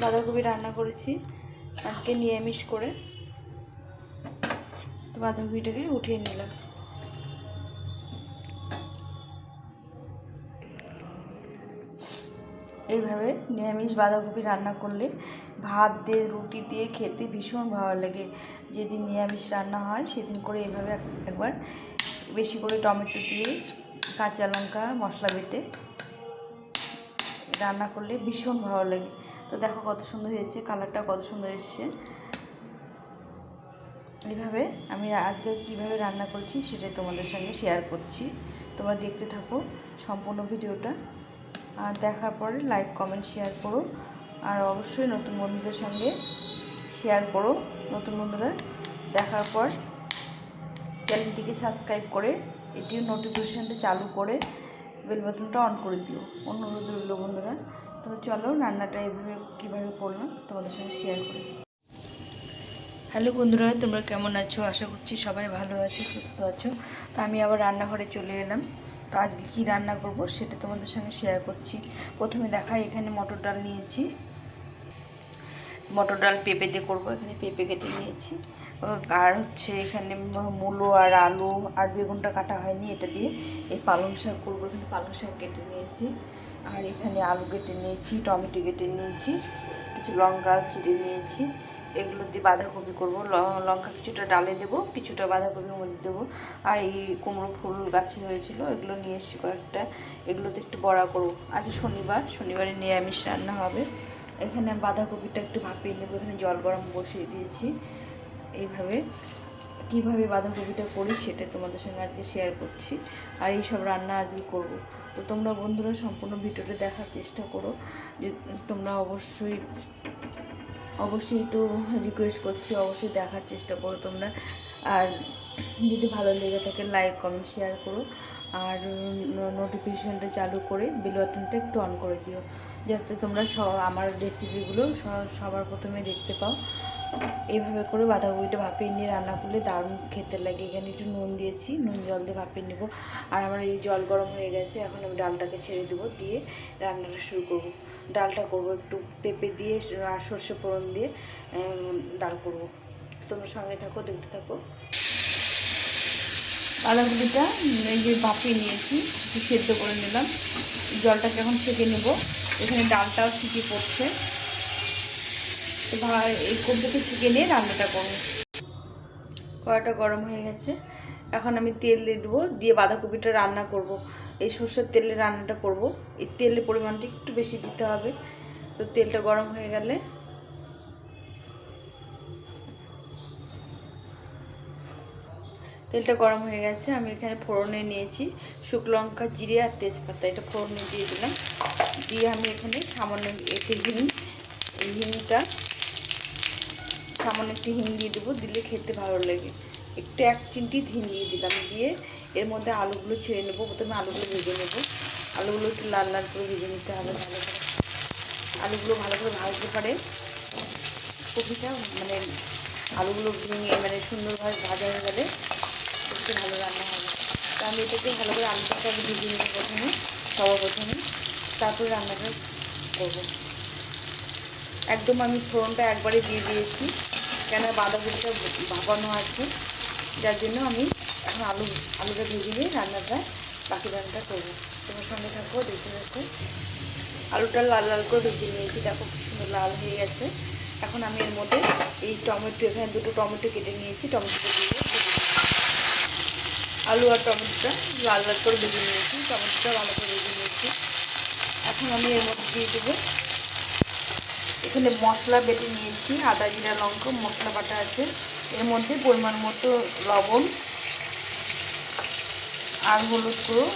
বাঁধাকপি রান্না করেছি। আজকে নিরামিষ করে। তো বাঁধাকপিটাকে উঠিয়ে নিলাম। এইভাবে নিরামিষ বাঁধাকপি রান্না করলে ভাত দিয়ে, রুটি দিয়ে খেতে ভীষণ ভালো লাগে। যেদিন নিরামিষ রান্না হয়, সেদিন করে এইভাবে একবার বেশি করে টমেটো দিয়ে, কাঁচা লঙ্কা, মশলা বেটে রান্না করলে ভীষণ ভালো লাগে। তো দেখো কত সুন্দর হয়েছে কালারটা কত সুন্দর এসছে। এইভাবে আমি আজকে কীভাবে রান্না করছি সেটাই তোমাদের সঙ্গে শেয়ার করছি। তোমরা দেখতে থাকো সম্পূর্ণ ভিডিওটা। আর দেখার পরে লাইক কমেন্ট শেয়ার করো। আর অবশ্যই নতুন বন্ধুদের সঙ্গে শেয়ার করো। নতুন বন্ধুরা, দেখার পর চ্যানেলটিকে সাবস্ক্রাইব করে, এটির নোটিফিকেশানটা চালু করে বেল বাটনটা অন করে দিও। রইল বন্ধুরা। তো চলো রান্নাটা এভাবে কীভাবে করলাম তোমাদের সঙ্গে শেয়ার করি। হ্যালো বন্ধুরা, তোমরা কেমন আছো? আশা করছি সবাই ভালো আছো, সুস্থ আছো। তো আমি আবার রান্নাঘরে চলে এলাম। তো আজকে কী রান্না করব সেটা তোমাদের সঙ্গে শেয়ার করছি। প্রথমে দেখাই, এখানে মটর ডাল নিয়েছি। মটর ডাল পেঁপে দিয়ে করব, এখানে পেঁপে কেটে নিয়েছি। আর হচ্ছে এখানে মূলো আর আলু আর বেগুনটা কাটা হয়নি এটা দিয়ে। এই পালং শাক করব এখানে পালং শাক কেটে নিয়েছি। আর এখানে আলু কেটে নিয়েছি, টমেটো কেটে নিয়েছি, কিছু লঙ্কা চিড়ে নিয়েছি। এগুলো দিয়ে বাঁধাকপি করব। লঙ্কা কিছুটা ডালে দেবো, কিছুটা বাঁধাকপির মধ্যে দেবো। আর এই কুমড়ো ফুল গাছে হয়েছিল, এগুলো নিয়ে এসেছি কয়েকটা। এগুলোতে একটু বড়া করব। আজ শনিবার, শনিবারে নিরামিষ রান্না হবে। এখানে বাঁধাকপিটা একটু ভাপিয়ে নেব, এখানে জল গরম বসিয়ে দিয়েছি। এইভাবে কীভাবে বাঁধাকপিটা করি সেটা তোমাদের সঙ্গে আজকে শেয়ার করছি। আর এই সব রান্না আজকে করব। তো তোমরা বন্ধুরা সম্পূর্ণ ভিডিওটা দেখার চেষ্টা করো। যে তোমরা অবশ্যই অবশ্যই একটু রিকোয়েস্ট করছি, অবশ্যই দেখার চেষ্টা করো তোমরা। আর যদি ভালো লেগে থাকে লাইক কমেন্ট শেয়ার করো। আর নোটিফিকেশনটা চালু করে বেল বাটনটা একটু অন করে দিও। যাতে তোমরা আমার রেসিপিগুলো সবার প্রথমে দেখতে পাও। এইভাবে করে বাঁধাকপিটা ভাপিয়ে নিয়ে রান্না করলে দারুণ খেতে লাগে। এখানে একটু নুন দিয়েছি, নুন জল দিয়ে ভাপিয়ে নেব। আর আমার এই জল গরম হয়ে গেছে, এখন আমি ডালটাকে ছেড়ে দেবো দিয়ে রান্নাটা শুরু করব। ডালটা করব একটু পেঁপে দিয়ে আর সর্ষে ফোড়ন দিয়ে ডাল করব। তোমরা সঙ্গে থাকো, দেখতে থাকো। বাঁধাকপিটা এই যে ভাপিয়ে নিয়েছি সেদ্ধ করে নিলাম। জলটাকে এখন ছেঁকে নেব। এখানে ডালটাও ছিটিয়ে পড়ছে। এই ছেঁকে নিয়ে রান্নাটা করব? কড়াটা গরম হয়ে গেছে। এখন আমি তেল দিয়ে দেবো, দিয়ে বাঁধাকপিটা রান্না করব। এই সর্ষের তেলে রান্নাটা করব। এই তেলের পরিমাণটা একটু বেশি দিতে হবে। তো তেলটা গরম হয়ে গেলে তেলটা গরম হয়ে গেছে। আমি এখানে ফোড়নে নিয়েছি শুকনো লঙ্কা, জিরে আর তেজপাতা। এটা ফোড়নে দিয়ে দিলাম। দিয়ে আমি এখানে সামান্য একটু হিং হিংটা সামান্য একটু হিং দিয়ে দেবো, দিলে খেতে ভালো লাগে। একটু এক চিমটি হিং দিয়ে দিলাম, দিয়ে এর মধ্যে আলুগুলো ছেড়ে নেব। প্রথমে আলুগুলো ভেজে নেব। আলুগুলো একটু লাল লাল করে ভেজে নিতে হবে, ভালো করে। আলুগুলো ভালো করে ভাজতে পারে। কপিটা মানে আলুগুলো ভেঙে মানে সুন্দরভাবে ভাজা হয়ে গেলে একটু ভালো রান্না হবে। তো আমি এটাকে ভালো করে আলুটাকে আগে ভেজে নেব প্রথমে, সবার প্রথমে। তারপরে রান্নাটা করব। একদম আমি ফোড়নটা একবারে দিয়ে দিয়েছি। কেন বাঁধাকপিটা ভাপানো আছে? যার জন্য আমি এখন আলু, আলুটা ভেজে নিয়ে রান্নাটা, বাকি রান্নাটা করব। তোমার সঙ্গে থাকো, দেখতে থাকো। আলুটা লাল লাল করে ভেজে নিয়েছি। দেখো কি সুন্দর লাল হয়ে গেছে। এখন আমি এর মধ্যে এই টমেটো, এখানে দুটো টমেটো কেটে নিয়েছি। টমেটোটা দিয়ে আলু আর টমেটোটা লাল লাল করে ভেজে নিয়েছি। টমেটোটা ভালো করে ভেজে নিয়েছি। এখন আমি এর মধ্যে দিয়ে দেবো এখানে মশলা বেটে নিয়েছি, আদা, জিরা, লঙ্কা, মশলা বাটা আছে। এর মধ্যে পরিমাণ মতো লবণ আর হলুদ গুঁড়ো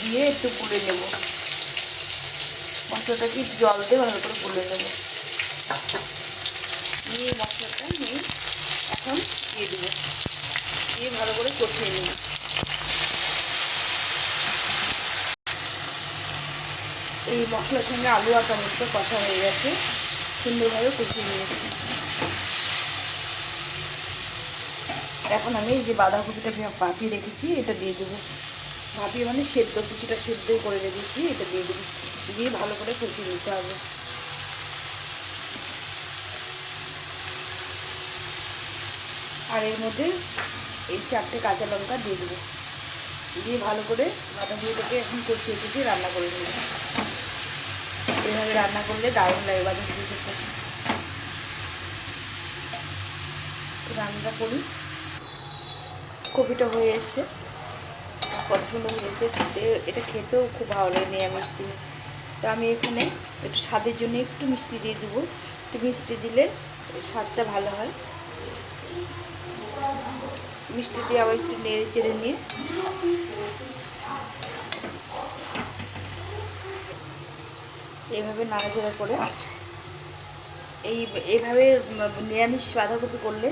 দিয়ে একটু গুলে নেব। মশলাটাকে জল দিয়ে ভালো করে গুলে নেব। নিয়ে মশলাটা নিয়ে এখন দিয়ে দেবো। দিয়ে ভালো করে কষিয়ে নেব। এই মশলার সঙ্গে আলু আর টমেটো কষা হয়ে গেছে। সুন্দরভাবে কুচিয়ে নিয়েছি। এখন আমি যে বাঁধাকপিটা ভাপিয়ে রেখেছি, এটা দিয়ে দেবো। ভাপিয়ে মানে সেদ্ধ কিছুটা সেদ্ধ করে রেখেছি, এটা দিয়ে দেবো। দিয়ে ভালো করে কষিয়ে নিতে হবে। আর এর মধ্যে এই চারটে কাঁচা লঙ্কা দিয়ে দেবো। দিয়ে ভালো করে বাঁধাকপিটাকে এখন কষিয়ে কষিয়ে রান্না করে নেব। এভাবে রান্না করলে দারুণ লাগে বাঁধাকপিটা। রান্নাটা করি। কপিটা হয়ে এসছে। কত সুন্দর হয়েছে খেতে। এটা খেতেও খুব ভালো লাগে নিরামিষ দিনে তো আমি এখানে একটু স্বাদের জন্য একটু মিষ্টি দিয়ে দেবো। একটু মিষ্টি দিলে স্বাদটা ভালো হয়। মিষ্টি দিয়ে আবার একটু নেড়ে চেড়ে নিয়ে। এইভাবে নাড়াচাড়া করে এই এইভাবে উম, নিরামিষ বাঁধাকপি করলে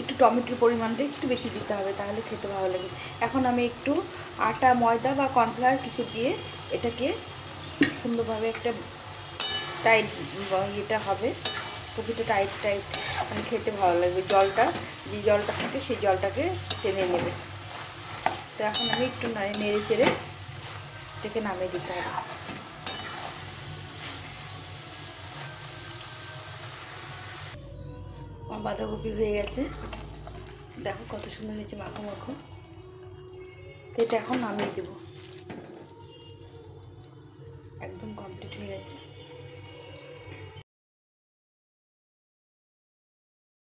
একটু টমেটোর পরিমাণটা একটু বেশি দিতে হবে, তাহলে খেতে ভালো লাগে। এখন আমি একটু আটা, ময়দা বা কর্নফ্লাওয়ার কিছু দিয়ে এটাকে সুন্দরভাবে একটা টাইট ইয়েটা হবে, কপিটা টাইট টাইট মানে খেতে ভালো লাগবে। জলটা, যে জলটা থাকে সেই জলটাকে টেনে নেবে। তো এখন আমি একটু নেড়ে চেড়ে এটাকে নামিয়ে দিতে হবে। বাঁধাকপি হয়ে গেছে। দেখো কত সুন্দর হয়েছে মাখো মাখো। এটা এখন নামিয়ে দেবো। একদম কমপ্লিট হয়ে গেছে।